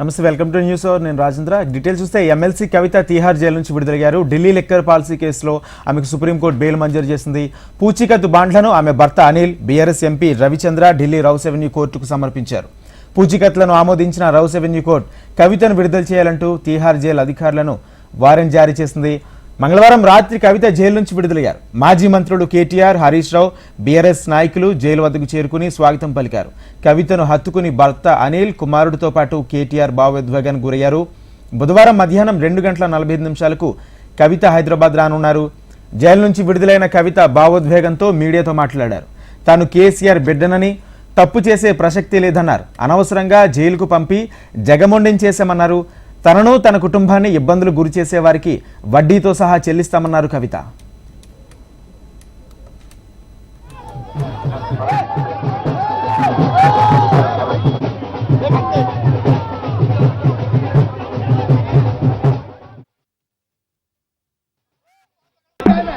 నమస్తే welcome to news నేను Rajendra. Details చూస్తే ఎమ్మెల్సీ కవిత తీహార్ జైలు నుంచి విడుదలయ్యారు. ఢిల్లీ లెక్కర్ పాలసీ కేసులో ఆమెకు సుప్రీంకోర్టు బెయిల్ మంజూరు చేసింది. పూచీకత్తు బాండ్లను ఆమె భర్త Anil BRS MP Ravichandra Delhi Rouse Avenue కోర్టుకు సమర్పించారు. పూచీకత్తులను ఆమోదించిన రౌస్ ఎవెన్యూ కోర్టు కవితను విడుదల చేయాలంటూ తీహార్ జైలు అధికారులను వారెంట్ జారీ చేసింది. మంగళవారం రాత్రి కవిత జైలు నుంచి విడుదలయ్యారు. మాజీ మంత్రులు కేటీఆర్ హరీష్ రావు బీఆర్ఎస్ నాయకులు జైలు వద్దకు చేరుకుని స్వాగతం పలికారు. కవితను హత్తుకుని భర్త అనిల్ కుమారుడితో పాటు కేటీఆర్ భావోద్వేగానికి గురయ్యారు. బుధవారం మధ్యాహ్నం రెండు గంటల నలభై ఐదు నిమిషాలకు కవిత హైదరాబాద్ రానున్నారు. జైలు నుంచి విడుదలైన కవిత భావోద్వేగంతో మీడియాతో మాట్లాడారు. తాను కేసీఆర్ బిడ్డనని తప్పు చేసే ప్రసక్తి లేదన్నారు. అనవసరంగా జైలుకు పంపి జగమొండం చేశామన్నారు. తనను తన కుటుంబాన్ని ఇబ్బందులు గురి చేసేవారికి వడ్డీతో సహా చెల్లిస్తామన్నారు కవిత.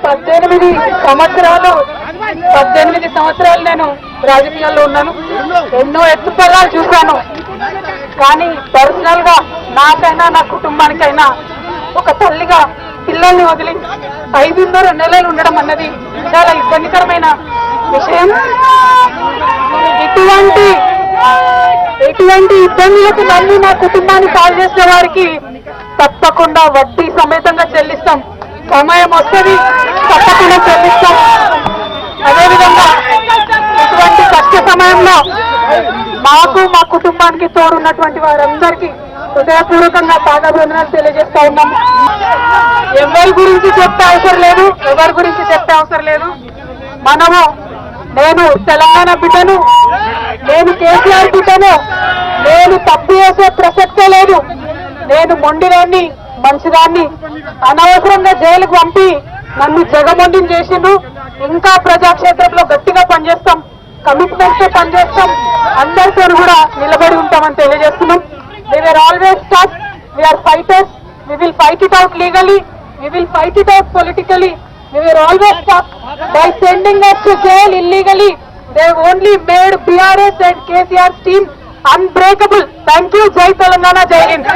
పద్దెనిమిది సంవత్సరాలు పద్దెనిమిది సంవత్సరాలు నేను రాజకీయాల్లో ఉన్నాను. ఎన్నో ఎత్తుపల్లాలు చూశాను. కానీ పర్సనల్గా నాకైనా నా కుటుంబానికైనా ఒక తల్లిగా పిల్లల్ని వదిలి ఐదున్నర నెలలు ఉండడం అన్నది చాలా ఇబ్బందికరమైన విషయం. ఇటువంటి ఎటువంటి ఇబ్బందులకు నన్ను నా కుటుంబాన్ని కాల్ చేసిన వారికి తప్పకుండా వడ్డీ సమేతంగా చెల్లిస్తాం. సమయం వస్తుంది తప్పకుండా చెల్లిస్తాం. అదేవిధంగా ఇటువంటి కష్ట సమయంలో మాకు మా కుటుంబానికి తోడున్నటువంటి వారందరికీ హృదయపూర్వకంగా పాదాభివందనాలు తెలియజేస్తా ఉన్నాం. ఎవరి గురించి చెప్పే అవసరం లేదు ఎవరి గురించి చెప్పే అవసరం లేదు. మనము నేను తెలంగాణ బిడ్డను నేను కేసీఆర్ బిడ్డను నేను తప్పు చేసే ప్రసక్తే లేదు. నేను మొండిదాన్ని మంచిదాన్ని అనవసరంగా జైలుకు పంపి నన్ను జగమొండిని చేసిండు ఇంకా ప్రజాక్షేత్రంలో గట్టిగా పనిచేస్తాం కమిట్మెంట్తో పనిచేస్తాం. అందరితో కూడా నిలబడి ఉంటామని తెలియజేస్తున్నాం we are always touch we're fighters we will fight it out legally we will fight it out politically we are always touch by sending us to jail illegally they only made BRS and KCR team unbreakable thank you jai Telangana jai Hind